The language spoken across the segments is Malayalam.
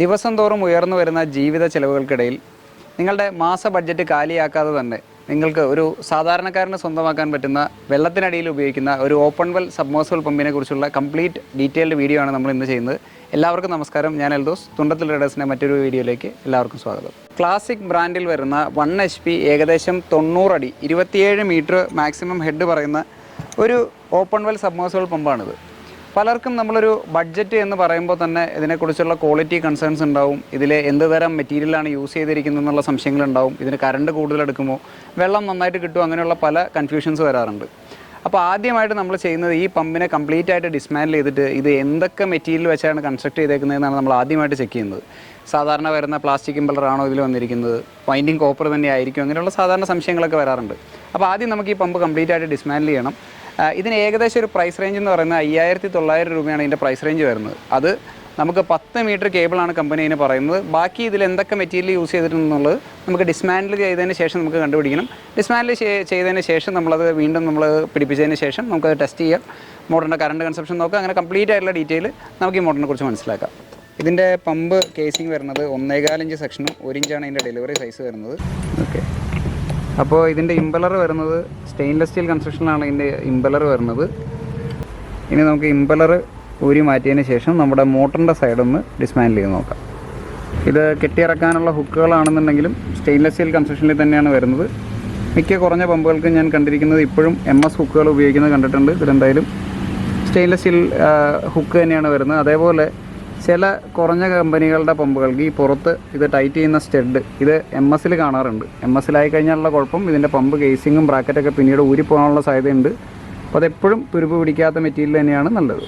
ദിവസം തോറും ഉയർന്നു വരുന്ന ജീവിത ചെലവുകൾക്കിടയിൽ നിങ്ങളുടെ മാസ ബഡ്ജറ്റ് കാലിയാക്കാതെ തന്നെ നിങ്ങൾക്ക് ഒരു സാധാരണക്കാരന് സ്വന്തമാക്കാൻ പറ്റുന്ന വെള്ളത്തിനടിയിൽ ഉപയോഗിക്കുന്ന ഒരു ഓപ്പൺ വെൽ സബ്മോസിബിൾ പമ്പിനെ കുറിച്ചുള്ള കംപ്ലീറ്റ് ഡീറ്റെയിൽഡ് വീഡിയോ ആണ് നമ്മൾ ഇന്ന് ചെയ്യുന്നത്. എല്ലാവർക്കും നമസ്കാരം. ഞാൻ എൽദോസ്. തുണ്ടത്തിൽ റേഡേഴ്സിന്റെ മറ്റൊരു വീഡിയോയിലേക്ക് എല്ലാവർക്കും സ്വാഗതം. ക്ലാസിക് ബ്രാൻഡിൽ വരുന്ന വൺ എച്ച് പി ഏകദേശം തൊണ്ണൂറടി ഇരുപത്തിയേഴ് മീറ്റർ മാക്സിമം ഹെഡ് പറയുന്ന ഒരു ഓപ്പൺ വെൽ സബ്മോസിബിൾ പമ്പാണിത്. പലർക്കും നമ്മളൊരു ബഡ്ജറ്റ് എന്ന് പറയുമ്പോൾ തന്നെ ഇതിനെക്കുറിച്ചുള്ള ക്വാളിറ്റി കൺസേൺസ് ഉണ്ടാവും. ഇതിൽ എന്ത് തരം മെറ്റീരിയലാണ് യൂസ് ചെയ്തിരിക്കുന്നത് എന്നുള്ള സംശയങ്ങളുണ്ടാവും ഇതിന് കറണ്ട് കൂടുതലെടുക്കുമോ വെള്ളം നന്നായിട്ട് കിട്ടുമോ? അങ്ങനെയുള്ള പല കൺഫ്യൂഷൻസ് വരാറുണ്ട്. അപ്പോൾ ആദ്യമായിട്ട് നമ്മൾ ചെയ്യുന്നത് ഈ പമ്പിനെ കംപ്ലീറ്റ് ആയിട്ട് ഡിസ്മാൻഡിൽ ചെയ്തിട്ട് ഇത് എന്തൊക്കെ മെറ്റീരിയൽ വെച്ചാണ് കൺസ്ട്രക്ട് ചെയ്തേക്കുന്നതെന്നാണ് നമ്മൾ ആദ്യമായിട്ട് ചെക്ക് ചെയ്യുന്നത്. സാധാരണ വരുന്ന പ്ലാസ്റ്റിക് ഇമ്പലറാണോ ഇതിൽ വന്നിരിക്കുന്നത്? വൈൻഡിങ് കോപ്പർ തന്നെ ആയിരിക്കും അങ്ങനെയുള്ള സാധാരണ സംശയങ്ങളൊക്കെ വരാറുണ്ട്. അപ്പോൾ ആദ്യം നമുക്ക് ഈ പമ്പ് കംപ്ലീറ്റ് ആയിട്ട് ഡിസ്മാൻഡിൽ ചെയ്യണം. ഇതിന് ഏകദേശം ഒരു പ്രൈസ് റേഞ്ച് എന്ന് പറയുന്നത് അയ്യായിരത്തി തൊള്ളായിരം രൂപയാണ് ഇതിന്റെ പ്രൈസ് റേഞ്ച് വരുന്നത്. അത് നമുക്ക് പത്ത് മീറ്റർ കേബിളാണ് കമ്പനി ഇതിന് പറയുന്നത്. ബാക്കി ഇതിൽ എന്തൊക്കെ മെറ്റീരിയൽ യൂസ് ചെയ്തിട്ടുണ്ടെന്നുള്ളത് നമുക്ക് ഡിസ്മാൻഡിൽ ചെയ്തതിന് ശേഷം നമുക്ക് കണ്ടുപിടിക്കണം. ഡിസ്മാൻഡിൽ ചെയ്തതിന് ശേഷം നമ്മളത് വീണ്ടും നമ്മൾ പിടിപ്പിച്ചതിന് ശേഷം നമുക്കത് ടെസ്റ്റ് ചെയ്യാം. മോട്ടറിന്റെ കറണ്ട് കൺസപ്ഷൻ നോക്കാം. അങ്ങനെ കംപ്ലീറ്റ് ആയിട്ടുള്ള ഡീറ്റെയിൽ നമുക്ക് ഈ മോട്ടറിനെ കുറിച്ച് മനസ്സിലാക്കാം. ഇതിന്റെ പമ്പ് കേസിംഗ് വരുന്നത് ഒന്നേകാലഞ്ച് സെക്ഷനും ഒരു ഇഞ്ചാണ് ഇതിന്റെ ഡെലിവറി സൈസ് വരുന്നത്. ഓക്കെ അപ്പോൾ ഇതിന്റെ ഇമ്പലർ വരുന്നത് സ്റ്റെയിൻലെസ് സ്റ്റീൽ കൺസ്ട്രക്ഷനിലാണ് ഇതിന്റെ ഇമ്പലർ വരുന്നത്. ഇനി നമുക്ക് ഇമ്പലർ ഊരി മാറ്റിയതിന് ശേഷം നമ്മുടെ മോട്ടറിന്റെ സൈഡൊന്ന് ഡിസ്മാൻഡിൽ ചെയ്ത് നോക്കാം. ഇത് കെട്ടിയിറക്കാനുള്ള ഹുക്കുകളാണെന്നുണ്ടെങ്കിലും സ്റ്റെയിൻലെസ് സ്റ്റീൽ കൺസ്ട്രക്ഷനിൽ തന്നെയാണ് വരുന്നത്. മിക്ക കുറഞ്ഞ പമ്പുകൾക്കും ഞാൻ കണ്ടിരിക്കുന്നത് ഇപ്പോഴും എം എസ് ഹുക്കുകൾ ഉപയോഗിക്കുന്നത് കണ്ടിട്ടുണ്ട്. ഇതിലെന്തായാലും സ്റ്റെയിൻലെസ് സ്റ്റീൽ ഹുക്ക് തന്നെയാണ് വരുന്നത്. അതേപോലെ ചില കുറഞ്ഞ കമ്പനികളുടെ പമ്പുകൾക്ക് ഈ പുറത്ത് ഇത് ടൈറ്റ് ചെയ്യുന്ന സ്റ്റെഡ് ഇത് എം എസിൽ കാണാറുണ്ട്. എം എസിലായി കഴിഞ്ഞാലുള്ള കുഴപ്പം ഇതിന്റെ പമ്പ് കേസിങ്ങും ബ്രാക്കറ്റൊക്കെ പിന്നീട് ഊരിപ്പോകാനുള്ള സാധ്യതയുണ്ട്. അപ്പോൾ അതെപ്പോഴും തുരുപ്പ് പിടിക്കാത്ത മെറ്റീരിയൽ തന്നെയാണ് നല്ലത്.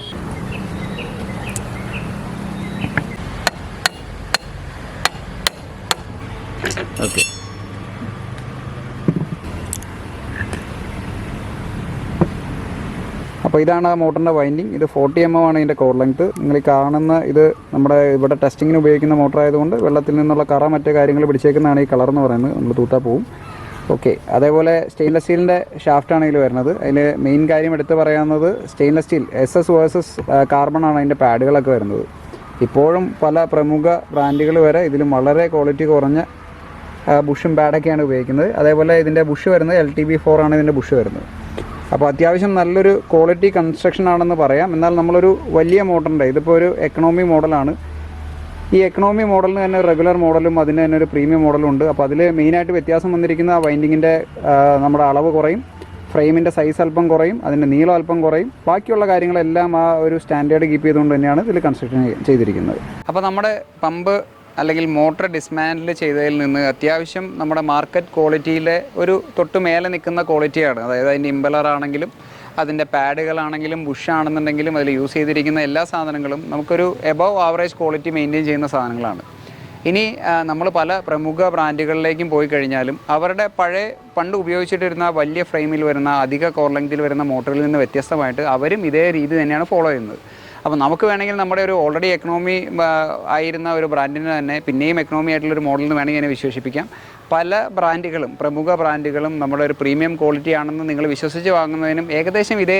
ഓക്കെ. അപ്പോൾ ഇതാണ് ആ മോട്ടറിന്റെ വൈൻഡിങ് ഇത് ഫോർട്ടി എം എം ആണ് ഇതിന്റെ കോർ ലെങ്ത് നിങ്ങൾ ഈ കാണുന്ന ഇത് നമ്മുടെ ഇവിടെ ടെസ്റ്റിങ്ങിന് ഉപയോഗിക്കുന്ന മോട്ടർ ആയതുകൊണ്ട് വെള്ളത്തിൽ നിന്നുള്ള കറ മറ്റു കാര്യങ്ങൾ പിടിച്ചേക്കുന്നതാണ് ഈ കളർ എന്ന് പറയുന്നത്. നമ്മൾ തൂത്താൽ പോവും. ഓക്കെ അതേപോലെ സ്റ്റെയിൻലെസ് സ്റ്റീലിന്റെ ഷാഫ്റ്റ് ഇതിൽ വരുന്നത്. അതിൽ മെയിൻ കാര്യം എടുത്ത് പറയാവുന്നത് stainless steel S S versus carbon ആണ് അതിന്റെ പാഡുകളൊക്കെ വരുന്നത്. ഇപ്പോഴും പല പ്രമുഖ ബ്രാൻഡുകൾ വരെ ഇതിലും വളരെ ക്വാളിറ്റി കുറഞ്ഞ ബുഷും പാഡൊക്കെയാണ് ഉപയോഗിക്കുന്നത്. അതേപോലെ ഇതിന്റെ ബുഷ് വരുന്നത് എൽ ടി ബി ഫോർ ആണ് ഇതിന്റെ ബുഷ് വരുന്നത്. അപ്പോൾ അത്യാവശ്യം നല്ലൊരു ക്വാളിറ്റി കൺസ്ട്രക്ഷൻ ആണെന്ന് പറയാം. എന്നാൽ നമ്മളൊരു വലിയ മോഡലിന്റെ ഇതിപ്പോൾ ഒരു എക്കണോമി മോഡലാണ്. ഈ എക്കണോമി മോഡലിന് തന്നെ റെഗുലർ മോഡലും അതിന് തന്നെ ഒരു പ്രീമിയം മോഡലും ഉണ്ട്. അപ്പോൾ അതിൽ മെയിനായിട്ട് വ്യത്യാസം വന്നിരിക്കുന്ന വൈൻഡിങ്ങിന്റെ നമ്മുടെ അളവ് കുറയും. ഫ്രെയിമിന്റെ സൈസ് അല്പം കുറയും. അതിന്റെ നീളം അല്പം കുറയും. ബാക്കിയുള്ള കാര്യങ്ങളെല്ലാം ആ ഒരു സ്റ്റാൻഡേർഡ് കീപ്പ് ചെയ്തുകൊണ്ട് തന്നെയാണ് ഇതിൽ കൺസ്ട്രക്ഷൻ ചെയ്തിരിക്കുന്നത്. അപ്പോൾ നമ്മുടെ പമ്പ് അല്ലെങ്കിൽ മോട്ടർ ഡിസ്മാൻഡിൽ ചെയ്തതിൽ നിന്ന് അത്യാവശ്യം നമ്മുടെ മാർക്കറ്റ് ക്വാളിറ്റിയിലെ ഒരു തൊട്ടുമേലെ നിൽക്കുന്ന ക്വാളിറ്റിയാണ് അതായത് അതിന്റെ ഇമ്പലർ ആണെങ്കിലും അതിന്റെ പാഡുകളാണെങ്കിലും ബുഷ് ആണെന്നുണ്ടെങ്കിലും അതിൽ യൂസ് ചെയ്തിരിക്കുന്ന എല്ലാ സാധനങ്ങളും നമുക്കൊരു എബവ് ആവറേജ് ക്വാളിറ്റി മെയിന്റെയിൻ ചെയ്യുന്ന സാധനങ്ങളാണ്. ഇനി നമ്മൾ പല പ്രമുഖ ബ്രാൻഡുകളിലേക്കും പോയി കഴിഞ്ഞാലും അവരുടെ പഴയ പണ്ട് ഉപയോഗിച്ചിട്ടിരുന്ന വലിയ ഫ്രെയിമിൽ വരുന്ന അധിക കോർ ലെങ്തിൽ വരുന്ന മോട്ടറിൽ നിന്ന് വ്യത്യസ്തമായിട്ട് അവരും ഇതേ രീതി തന്നെയാണ് ഫോളോ ചെയ്യുന്നത്. അപ്പോൾ നമുക്ക് വേണമെങ്കിൽ നമ്മുടെ ഒരു ഓൾറെഡി എക്കണോമി ആയിരുന്ന ഒരു ബ്രാൻഡിന് തന്നെ പിന്നെയും എക്കണോമി ആയിട്ടുള്ള ഒരു മോഡലിന് വേണമെങ്കിൽ അതിനെ വിശേഷിപ്പിക്കാം. പല ബ്രാൻഡുകളും പ്രമുഖ ബ്രാൻഡുകളും നമ്മുടെ ഒരു പ്രീമിയം ക്വാളിറ്റി ആണെന്ന് നിങ്ങൾ വിശ്വസിച്ച് വാങ്ങുന്നതിനും ഏകദേശം ഇതേ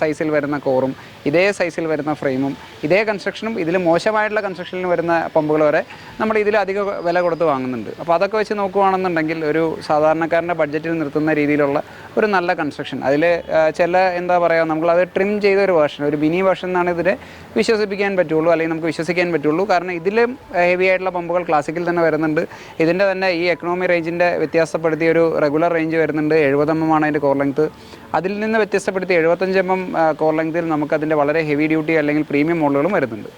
സൈസിൽ വരുന്ന കോറും ഇതേ സൈസിൽ വരുന്ന ഫ്രെയിമും ഇതേ കൺസ്ട്രക്ഷനും ഇതിൽ മോശമായിട്ടുള്ള കൺസ്ട്രക്ഷനിൽ വരുന്ന പമ്പുകൾ വരെ നമ്മൾ ഇതിൽ അധിക വില കൊടുത്ത് വാങ്ങുന്നുണ്ട്. അപ്പോൾ അതൊക്കെ വെച്ച് നോക്കുകയാണെന്നുണ്ടെങ്കിൽ ഒരു സാധാരണക്കാരന്റെ ബഡ്ജറ്റിൽ നിർത്തുന്ന രീതിയിലുള്ള ഒരു നല്ല കൺസ്ട്രക്ഷൻ അതിൽ ചില എന്താ പറയുക നമ്മളത് ട്രിം ചെയ്ത ഒരു വേർഷൻ ഒരു മിനി വേർഷൻ എന്നാണ് ഇതിനെ വിശ്വസിപ്പിക്കാൻ പറ്റുള്ളൂ അല്ലെങ്കിൽ നമുക്ക് വിശ്വസിക്കാൻ പറ്റുള്ളൂ. കാരണം ഇതിലും ഹെവി ആയിട്ടുള്ള പമ്പുകൾ ക്ലാസിക്കിൽ തന്നെ വരുന്നുണ്ട്. ഇതിന്റെ തന്നെ ഈ എക്കണോമി റേഞ്ചിന്റെ വ്യത്യാസപ്പെടുത്തിയ ഒരു റെഗുലർ റേഞ്ച് വരുന്നുണ്ട്. എഴുപത് എം എം ആണ് അതിന്റെ കോർ ലെങ്ത് അതിൽ നിന്ന് വ്യത്യസ്തപ്പെടുത്തി എഴുപത്തഞ്ച് എം എം കോർ ലെങ്തിൽ നമുക്കതിന്റെ വളരെ ഹെവി ഡ്യൂട്ടി അല്ലെങ്കിൽ പ്രീമിയം മോഡലുകളും വരുന്നുണ്ട്.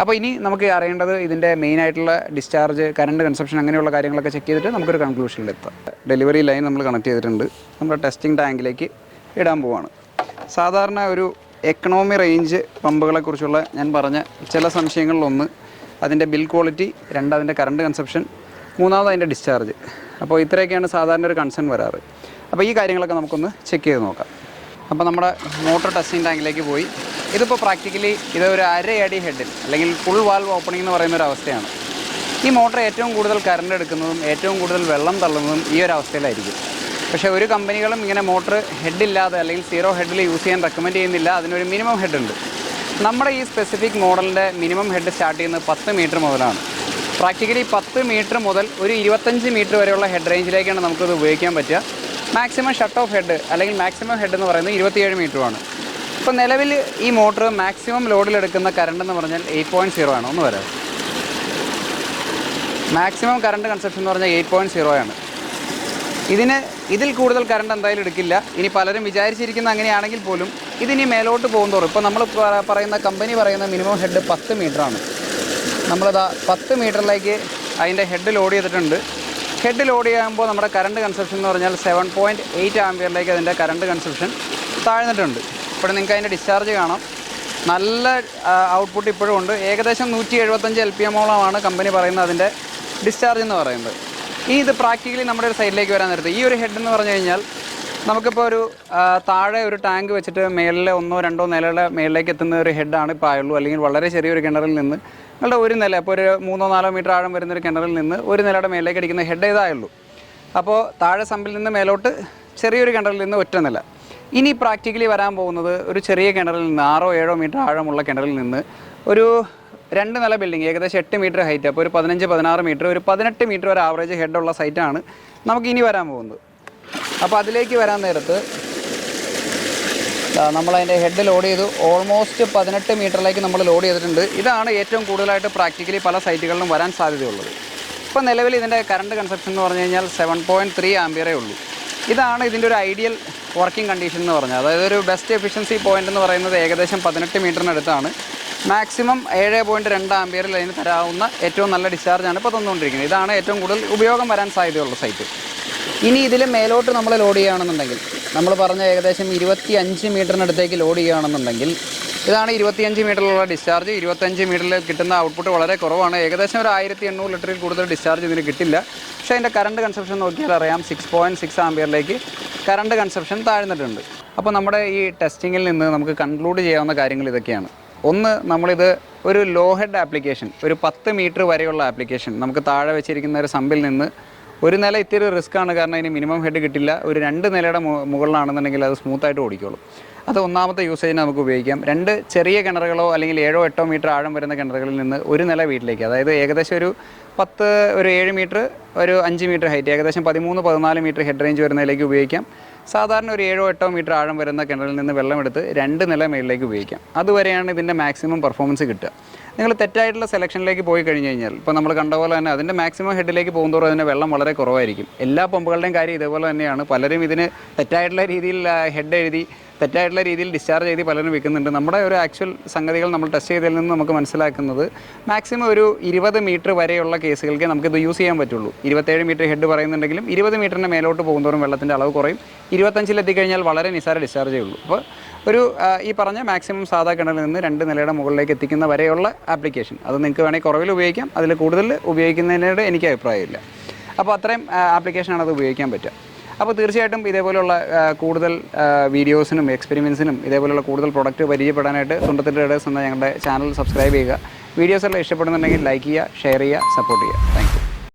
അപ്പോൾ ഇനി നമുക്ക് അറിയേണ്ടത് ഇതിന്റെ മെയിൻ ആയിട്ടുള്ള ഡിസ്ചാർജ് കറണ്ട് കൺസപ്ഷൻ അങ്ങനെയുള്ള കാര്യങ്ങളൊക്കെ ചെക്ക് ചെയ്തിട്ട് നമുക്കൊരു കൺക്ലൂഷനിലെത്താം ഡെലിവറി ലൈൻ നമ്മൾ കണക്ട് ചെയ്തിട്ടുണ്ട്. നമ്മുടെ ടെസ്റ്റിംഗ് ടാങ്കിലേക്ക് ഇടാൻ പോവാണ്. സാധാരണ ഒരു എക്കണോമി റേഞ്ച് പമ്പുകളെക്കുറിച്ചുള്ള ഞാൻ പറഞ്ഞ ചില സംശയങ്ങളിലൊന്ന് അതിന്റെ ബിൽ ക്വാളിറ്റി രണ്ട് അതിന്റെ കറണ്ട് കൺസപ്ഷൻ മൂന്നാമത് അതിന്റെ ഡിസ്ചാർജ് അപ്പോൾ ഇത്രയൊക്കെയാണ് സാധാരണ ഒരു കൺസേൺ വരാറ്. അപ്പോൾ ഈ കാര്യങ്ങളൊക്കെ നമുക്കൊന്ന് ചെക്ക് ചെയ്ത് നോക്കാം. അപ്പോൾ നമ്മുടെ മോട്ടോർ ടെസ്റ്റിംഗ് ടാങ്കിലേക്ക് പോയി. ഇതിപ്പോൾ പ്രാക്ടിക്കലി ഇത് ഒരു അരയടി ഹെഡിൽ അല്ലെങ്കിൽ ഫുൾ വാൽവ് ഓപ്പണിംഗ് എന്ന് പറയുന്ന ഒരു അവസ്ഥയാണ്. ഈ മോട്ടർ ഏറ്റവും കൂടുതൽ കറണ്ട് എടുക്കുന്നതും ഏറ്റവും കൂടുതൽ വെള്ളം തള്ളുന്നതും ഈ ഒരു അവസ്ഥയിലായിരിക്കും. പക്ഷേ ഒരു കമ്പനികളും ഇങ്ങനെ മോട്ടർ ഹെഡില്ലാതെ അല്ലെങ്കിൽ സീറോ ഹെഡിൽ യൂസ് ചെയ്യാൻ റെക്കമെൻഡ് ചെയ്യുന്നില്ല. അതിനൊരു മിനിമം ഹെഡ് ഉണ്ട്. നമ്മുടെ ഈ സ്പെസിഫിക് മോഡലിന്റെ മിനിമം ഹെഡ് സ്റ്റാർട്ട് ചെയ്യുന്നത് പത്ത് മീറ്റർ മുതലാണ്. പ്രാക്ടിക്കലി പത്ത് മീറ്റർ മുതൽ ഒരു ഇരുപത്തഞ്ച് മീറ്റർ വരെയുള്ള ഹെഡ് റേഞ്ചിലേക്കാണ് നമുക്കിത് ഉപയോഗിക്കാൻ പറ്റുക. മാക്സിമം ഷട്ട് ഓഫ് ഹെഡ് അല്ലെങ്കിൽ മാക്സിമം ഹെഡ് എന്ന് പറയുന്നത് ഇരുപത്തിയേഴ് മീറ്ററുമാണ് ഇപ്പോൾ നിലവിൽ ഈ മോട്ടർ മാക്സിമം ലോഡിലെടുക്കുന്ന കറണ്ട് എന്ന് പറഞ്ഞാൽ എയ്റ്റ് പോയിന്റ് സീറോ ആണ്. ഒന്ന് വരാം. മാക്സിമം കറണ്ട് കൺസപ്ഷൻ എന്ന് പറഞ്ഞാൽ എയ്റ്റ് പോയിന്റ് സീറോ ആണ്. ഇതിന് ഇതിൽ കൂടുതൽ കറണ്ട് എന്തായാലും എടുക്കില്ല. ഇനി പലരും വിചാരിച്ചിരിക്കുന്ന അങ്ങനെയാണെങ്കിൽ പോലും ഇതിനി മേലോട്ട് പോകുന്നതോറും ഇപ്പോൾ നമ്മൾ പറയുന്ന കമ്പനി പറയുന്ന മിനിമം ഹെഡ് പത്ത് മീറ്ററാണ് നമ്മളിതാ പത്ത് മീറ്ററിലേക്ക് അതിന്റെ ഹെഡ് ലോഡ് ചെയ്തിട്ടുണ്ട്. ഹെഡ് ലോഡ് ചെയ്യുമ്പോൾ നമ്മുടെ കറണ്ട് കൺസപ്ഷൻ എന്ന് പറഞ്ഞാൽ സെവൻ പോയിന്റ് എയ്റ്റ് ആംബിയറിലേക്ക് അതിന്റെ കറണ്ട് കൺസപ്ഷൻ താഴ്ന്നിട്ടുണ്ട്. ഇപ്പോൾ നിങ്ങൾക്ക് അതിന്റെ ഡിസ്ചാർജ് കാണാം. നല്ല ഔട്ട്പുട്ട് ഇപ്പോഴും ഉണ്ട്. ഏകദേശം നൂറ്റി എഴുപത്തഞ്ച് എൽ പി എമ്മോളമാണ് കമ്പനി പറയുന്നത് അതിന്റെ ഡിസ്ചാർജ് എന്ന് പറയുന്നത്. ഈ ഇത് പ്രാക്ടിക്കലി നമ്മുടെ ഒരു സൈഡിലേക്ക് വരാൻ നേരത്തെ. ഈ ഒരു ഹെഡ് എന്ന് പറഞ്ഞു കഴിഞ്ഞാൽ നമുക്കിപ്പോൾ ഒരു താഴെ ഒരു ടാങ്ക് വെച്ചിട്ട് മേളിലെ ഒന്നോ രണ്ടോ നിലയുടെ മേളിലേക്ക് എത്തുന്ന ഒരു ഹെഡാണ് ഇപ്പോൾ ആയുള്ളൂ. അല്ലെങ്കിൽ വളരെ ചെറിയൊരു കിണറിൽ നിന്ന് നിങ്ങളുടെ ഒരു നില ഇപ്പോൾ ഒരു മൂന്നോ നാലോ മീറ്റർ ആഴം വരുന്ന ഒരു കിണറിൽ നിന്ന് ഒരു നിലയുടെ മേളിലേക്ക് അടിക്കുന്ന ഹെഡ് ഇതായുള്ളൂ അപ്പോൾ താഴെ സമ്പിൽ നിന്ന് മേലോട്ട് ചെറിയൊരു കിണറിൽ നിന്ന് ഒറ്റ നില. ഇനി പ്രാക്ടിക്കലി വരാൻ പോകുന്നത് ഒരു ചെറിയ കിണറിൽ നിന്ന് ആറോ ഏഴോ മീറ്റർ ആഴമുള്ള കിണറിൽ നിന്ന് ഒരു രണ്ട് നില ബിൽഡിംഗ് ഏകദേശം എട്ട് മീറ്റർ ഹൈറ്റ് അപ്പോൾ ഒരു പതിനഞ്ച് പതിനാറ് മീറ്റർ ഒരു പതിനെട്ട് മീറ്റർ ഒരു ആവറേജ് ഹെഡുള്ള സൈറ്റാണ് നമുക്ക് ഇനി വരാൻ പോകുന്നത്. അപ്പോൾ അതിലേക്ക് വരാൻ നേരത്ത് നമ്മൾ അതിന്റെ ഹെഡ് ലോഡ് ചെയ്തു. ഓൾമോസ്റ്റ് പതിനെട്ട് മീറ്ററിലേക്ക് നമ്മൾ ലോഡ് ചെയ്തിട്ടുണ്ട്. ഇതാണ് ഏറ്റവും കൂടുതലായിട്ട് പ്രാക്ടിക്കലി പല സൈറ്റുകളിലും വരാൻ സാധ്യതയുള്ളത്. ഇപ്പോൾ നിലവിൽ ഇതിന്റെ കറണ്ട് കൺസപ്ഷൻ എന്ന് പറഞ്ഞു കഴിഞ്ഞാൽ സെവൻ പോയിന്റ് ത്രീ ആംബിയറേ ഉള്ളൂ. ഇതാണ് ഇതിന്റെ ഒരു ഐഡിയൽ വർക്കിംഗ് കണ്ടീഷൻ എന്ന് പറഞ്ഞാൽ അതായത് ഒരു ബെസ്റ്റ് എഫിഷ്യൻസി പോയിന്റ് എന്ന് പറയുന്നത് ഏകദേശം പതിനെട്ട് മീറ്ററിനടുത്താണ് മാക്സിമം ഏഴ് പോയിന്റ് രണ്ട് ആംബിയറിൽ അതിന് തരാവുന്ന ഏറ്റവും നല്ല ഡിസ്ചാർജാണ് ഇപ്പോൾ തന്നുകൊണ്ടിരിക്കുന്നത്. ഇതാണ് ഏറ്റവും കൂടുതൽ ഉപയോഗം വരാൻ സാധ്യതയുള്ള സൈറ്റ് ഇനി ഇതിൽ മേലോട്ട് നമ്മൾ ലോഡ് ചെയ്യുകയാണെന്നുണ്ടെങ്കിൽ നമ്മൾ പറഞ്ഞ ഏകദേശം ഇരുപത്തി അഞ്ച് മീറ്ററിനടുത്തേക്ക് ലോഡ് ചെയ്യുകയാണെന്നുണ്ടെങ്കിൽ ഇതാണ് ഇരുപത്തിയഞ്ച് മീറ്ററിലുള്ള ഡിസ്ചാർജ് ഇരുപത്തഞ്ച് മീറ്ററിൽ കിട്ടുന്ന ഔട്ട്പുട്ട് വളരെ കുറവാണ്. ഏകദേശം ഒരു ആയിരത്തി എണ്ണൂറ് ലിറ്ററിൽ കൂടുതൽ ഡിസ്ചാർജ് ഇതിന് കിട്ടില്ല. പക്ഷേ അതിന്റെ കറണ്ട് കൺസപ്ഷൻ നോക്കിയാൽ അറിയാം സിക്സ് പോയിന്റ് സിക്സ് ആംബിയറിലേക്ക് കറണ്ട് കൺസപ്ഷൻ താഴ്ന്നിട്ടുണ്ട്. അപ്പോൾ നമ്മുടെ ഈ ടെസ്റ്റിങ്ങിൽ നിന്ന് നമുക്ക് കൺക്ലൂഡ് ചെയ്യാവുന്ന കാര്യങ്ങൾ ഇതൊക്കെയാണ്. ഒന്ന് നമ്മളിത് ഒരു ലോ ഹെഡ് ആപ്ലിക്കേഷൻ ഒരു പത്ത് മീറ്റർ വരെയുള്ള ആപ്ലിക്കേഷൻ നമുക്ക് താഴെ വെച്ചിരിക്കുന്ന ഒരു സമ്പിൽ നിന്ന് ഒരു നില ഇത്തിരി റിസ്ക് ആണ്. കാരണം അതിന് മിനിമം ഹെഡ് കിട്ടില്ല. ഒരു രണ്ട് നിലയുടെ മുകളിലാണെന്നുണ്ടെങ്കിൽ അത് സ്മൂത്തായിട്ട് ഓടിക്കോളും. അത് ഒന്നാമത്തെ യൂസേജിന് നമുക്ക് ഉപയോഗിക്കാം. രണ്ട് ചെറിയ കിണറുകളോ അല്ലെങ്കിൽ ഏഴോ എട്ടോ മീറ്റർ ആഴം വരുന്ന കിണറുകളിൽ നിന്ന് ഒരു നില വീട്ടിലേക്ക് അതായത് ഏകദേശം ഒരു പത്ത് ഒരു ഏഴ് മീറ്റർ ഒരു അഞ്ച് മീറ്റർ ഹൈറ്റ് ഏകദേശം പതിമൂന്ന് പതിനാല് മീറ്റർ ഹെഡ് റേഞ്ച് വരുന്നതിലേക്ക് ഉപയോഗിക്കാം. സാധാരണ ഒരു ഏഴോ എട്ടോ മീറ്റർ ആഴം വരുന്ന കിണറിൽ നിന്ന് വെള്ളമെടുത്ത് രണ്ട് നില മേളിലേക്ക് ഉപയോഗിക്കാം. അതുവരെയാണ് ഇതിന്റെ മാക്സിമം പെർഫോമൻസ് കിട്ടുക. നിങ്ങൾ തെറ്റായിട്ടുള്ള സെലക്ഷനിലേക്ക് പോയി കഴിഞ്ഞ് കഴിഞ്ഞാൽ ഇപ്പോൾ നമ്മൾ കണ്ട പോലെ തന്നെ അതിന്റെ മാക്സിമം ഹെഡിലേക്ക് പോകുന്നതോറും അതിന്റെ വെള്ളം വളരെ കുറവായിരിക്കും. എല്ലാ പമ്പുകളുടെയും കാര്യം ഇതേപോലെ തന്നെയാണ്. പലരും ഇതിന് തെറ്റായിട്ടുള്ള രീതിയിൽ ഹെഡ് എഴുതി തെറ്റായിട്ടുള്ള രീതിയിൽ ഡിസ്ചാർജ് ചെയ്ത് പലരും വിൽക്കുന്നുണ്ട്. നമ്മുടെ ഒരു ആക്ച്വൽ സംഗതികൾ നമ്മൾ ടെസ്റ്റ് ചെയ്തതിൽ നിന്ന് നമുക്ക് മനസ്സിലാക്കുന്നത് മാക്സിമം ഒരു ഇരുപത് മീറ്റർ വരെയുള്ള കേസുകൾക്ക് ഇത് യൂസ് ചെയ്യാൻ പറ്റുള്ളൂ. ഇരുപത്തേഴ് മീറ്റർ ഹെഡ് പറയുന്നുണ്ടെങ്കിലും ഇരുപത് മീറ്ററിന്റെ മേലോട്ട് പോകുന്നതോറും വെള്ളത്തിന്റെ അളവ് കുറയും. ഇരുപത്തഞ്ചിലെത്തിക്കഴിഞ്ഞാൽ വളരെ നിസ്സാര ഡിസ്ചാർജ് ഉള്ളൂ. അപ്പോൾ ഒരു ഈ പറഞ്ഞ മാക്സിമം സാധാ കിണറിൽ നിന്ന് രണ്ട് നിലയുടെ മുകളിലേക്ക് എത്തിക്കുന്ന വരെയുള്ള ആപ്ലിക്കേഷൻ. അത് നിങ്ങൾക്ക് വേണമെങ്കിൽ കുറവിൽ ഉപയോഗിക്കാം. അതിൽ കൂടുതൽ ഉപയോഗിക്കുന്നതിനോട് എനിക്ക് അഭിപ്രായമില്ല. അപ്പോൾ അത്രയും ആപ്ലിക്കേഷനാണ് അത് ഉപയോഗിക്കാൻ പറ്റുക. അപ്പോൾ തീർച്ചയായിട്ടും ഇതേപോലെയുള്ള കൂടുതൽ വീഡിയോസിനും എക്സ്പെരിമെൻസിനും ഇതേപോലെയുള്ള കൂടുതൽ പ്രൊഡക്റ്റ് പരിചയപ്പെടാനായിട്ട് തുണ്ടത്തിന്റെ ഇടയിൽ ഞങ്ങളുടെ ചാനൽ സബ്സ്ക്രൈബ് ചെയ്യുക. വീഡിയോസ് എല്ലാം ഇഷ്ടപ്പെടുന്നുണ്ടെങ്കിൽ ലൈക്ക് ചെയ്യുക ഷെയർ ചെയ്യുക സപ്പോർട്ട് ചെയ്യുക. താങ്ക്